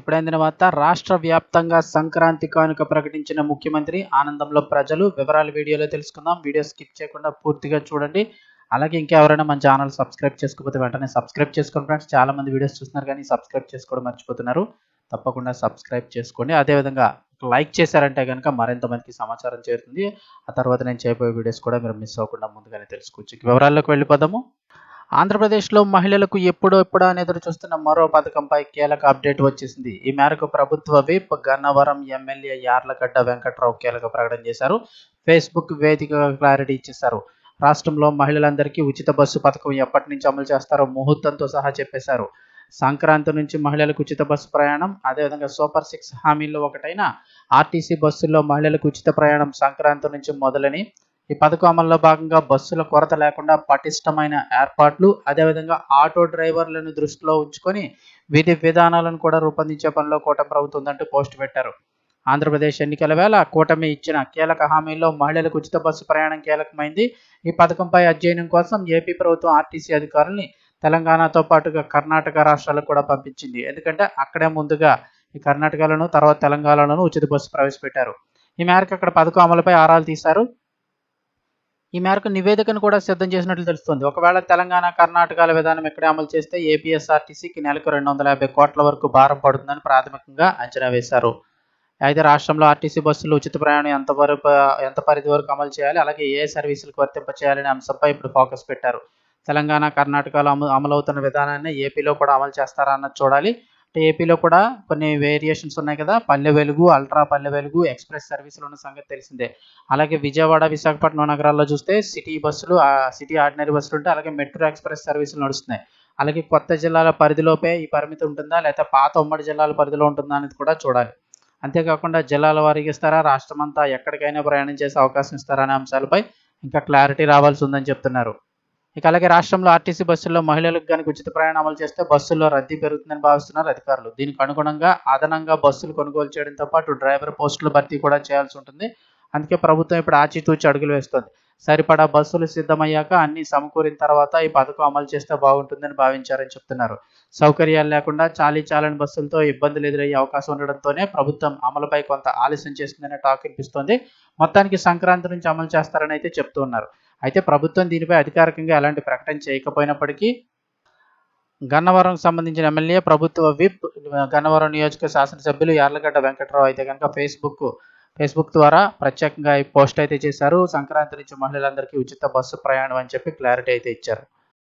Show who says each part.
Speaker 1: ఇప్పుడైన వార్త రాష్ట్ర వ్యాప్తంగా సంక్రాంతి కానుక ప్రకటించిన ముఖ్యమంత్రి ఆనందంలో ప్రజలు వివరాలు వీడియోలో తెలుసుకుందాం. వీడియో స్కిప్ చేయకుండా పూర్తిగా చూడండి. అలాగే ఇంకా ఎవరైనా మన ఛానల్ సబ్స్క్రైబ్ చేసుకోకపోతే వెంటనే సబ్స్క్రైబ్ చేసుకోండి ఫ్రెండ్స్. చాలా మంది వీడియోస్ చూస్తున్నారు కానీ సబ్స్క్రైబ్ చేసుకోవడం మర్చిపోతున్నారు. తప్పకుండా సబ్స్క్రైబ్ చేసుకోండి. అదేవిధంగా లైక్ చేశారంటే కనుక మరింత మందికి సమాచారం చేరుతుంది. ఆ తర్వాత నేను చేయబోయే వీడియోస్ కూడా మీరు మిస్ అవ్వకుండా ముందుగానే తెలుసుకోవచ్చు వివరాల్లోకి వెళ్ళిపోదాము. ఆంధ్రప్రదేశ్లో మహిళలకు ఎప్పుడో ఎప్పుడో అని ఎదురు చూస్తున్న మరో పథకంపై కీలక అప్డేట్ వచ్చేసింది. ఈ మేరకు ప్రభుత్వ విప్ గన్నవరం ఎమ్మెల్యే యార్లగడ్డ వెంకట్రావు కీలక ప్రకటన చేశారు. ఫేస్బుక్ వేదికగా క్లారిటీ ఇచ్చేశారు. రాష్ట్రంలో మహిళలందరికీ ఉచిత బస్సు పథకం ఎప్పటి నుంచి అమలు చేస్తారో ముహూర్తంతో సహా చెప్పేశారు. సంక్రాంతి నుంచి మహిళలకు ఉచిత బస్సు ప్రయాణం అదేవిధంగా సూపర్ సిక్స్ హామీల్లో ఒకటైన ఆర్టీసీ బస్సుల్లో మహిళలకు ఉచిత ప్రయాణం సంక్రాంతి నుంచి మొదలని ఈ పథకం అమల్లో భాగంగా బస్సుల కొరత లేకుండా పటిష్టమైన ఏర్పాట్లు అదేవిధంగా ఆటో డ్రైవర్లను దృష్టిలో ఉంచుకొని విధి విధానాలను కూడా రూపొందించే పనిలో కూటమి ప్రభుత్వం ఉందంటూ పోస్ట్ పెట్టారు. ఆంధ్రప్రదేశ్ ఎన్నికల వేళ కూటమి ఇచ్చిన కీలక హామీల్లో మహిళలకు ఉచిత బస్సు ప్రయాణం కీలకమైంది. ఈ పథకంపై అధ్యయనం కోసం ఏపీ ప్రభుత్వం ఆర్టీసీ అధికారుల్ని తెలంగాణతో పాటుగా కర్ణాటక రాష్ట్రాలకు కూడా పంపించింది. ఎందుకంటే అక్కడే ముందుగా ఈ కర్ణాటకలోను తర్వాత తెలంగాణలోను ఉచిత బస్సు ప్రవేశపెట్టారు. ఈ మేరకు అక్కడ పథకం అమలుపై ఆరాలు తీశారు. ఈ మేరకు నివేదికను కూడా సిద్ధం చేసినట్లు తెలుస్తుంది. ఒకవేళ తెలంగాణ కర్ణాటకల విధానం ఇక్కడే అమలు చేస్తే ఏపీఎస్ఆర్టీసీకి నెలకు రెండు వందల యాభై కోట్ల వరకు భారం పడుతుందని ప్రాథమికంగా అంచనా వేశారు. అయితే రాష్ట్రంలో ఆర్టీసీ బస్సులు ఉచిత ప్రయాణం ఎంత వరకు ఎంత పరిధి వరకు అమలు చేయాలి అలాగే ఏ సర్వీసులకు వర్తింప చేయాలనే అంశంపై ఇప్పుడు ఫోకస్ పెట్టారు. తెలంగాణ కర్ణాటకలో అమలు అమలవుతున్న విధానాన్ని ఏపీలో కూడా అమలు చేస్తారా అన్నది చూడాలి. ఏపీలో కూడా కొన్ని వేరియేషన్స్ ఉన్నాయి కదా. పల్లె వెలుగు అల్ట్రా పల్లె వెలుగు ఎక్స్ప్రెస్ సర్వీసులు ఉన్న సంగతి తెలిసిందే. అలాగే విజయవాడ విశాఖపట్నం నగరాల్లో చూస్తే సిటీ బస్సులు సిటీ ఆర్డినరీ బస్సులు ఉంటాయి అలాగే మెట్రో ఎక్స్ప్రెస్ సర్వీసులు నడుస్తున్నాయి. అలాగే కొత్త జిల్లాల పరిధిలోపే ఈ పరిమితి ఉంటుందా? లేకపోతే పాత ఉమ్మడి జిల్లాల పరిధిలో ఉంటుందా అనేది కూడా చూడాలి. అంతేకాకుండా జిల్లాల వారికి ఇస్తారా? రాష్ట్రం అంతా ఎక్కడికైనా ప్రయాణం చేసే అవకాశం ఇస్తారా? అనే అంశాలపై ఇంకా క్లారిటీ రావాల్సి ఉందని చెప్తున్నారు. ఇక అలాగే రాష్ట్రంలో ఆర్టీసీ బస్సుల్లో మహిళలకు కనుక ఉచిత ప్రయాణం అమలు చేస్తే బస్సుల్లో రద్దీ పెరుగుతుందని భావిస్తున్నారు అధికారులు. దీనికి అనుగుణంగా అదనంగా బస్సులు కొనుగోలు చేయడంతో పాటు డ్రైవర్ పోస్టులు భర్తీ కూడా చేయాల్సి ఉంటుంది. అందుకే ప్రభుత్వం ఇప్పుడు ఆచితూచి అడుగులు వేస్తోంది. సరిపడా బస్సులు సిద్ధమయ్యాక అన్ని సమకూరిన తర్వాత ఈ పథకం అమలు చేస్తే బాగుంటుందని భావించారని చెప్తున్నారు. సౌకర్యాలు లేకుండా చాలీ చాలని బస్సులతో ఇబ్బందులు ఎదురయ్యే అవకాశం ఉండడంతోనే ప్రభుత్వం అమలుపై కొంత ఆలస్యం చేస్తుందనే టాక్ వినిపిస్తోంది. మొత్తానికి సంక్రాంతి నుంచి అమలు చేస్తారని అయితే చెప్తున్నారు అయితే ప్రభుత్వం దీనిపై అధికారికంగా ఎలాంటి ప్రకటన చేయకపోయినప్పటికీ గన్నవరం సంబంధించిన ఎమ్మెల్యే ప్రభుత్వ విప్ గన్నవరం నియోజక శాసనసభ్యులు యార్లగడ్డ వెంకట్రావు అయితే కనుక ఫేస్బుక్ ఫేస్బుక్ ద్వారా ప్రత్యేకంగా ఈ పోస్ట్ అయితే చేశారు. సంక్రాంతి నుంచి మహిళలందరికీ ఉచిత బస్సు ప్రయాణం అని చెప్పి క్లారిటీ అయితే ఇచ్చారు.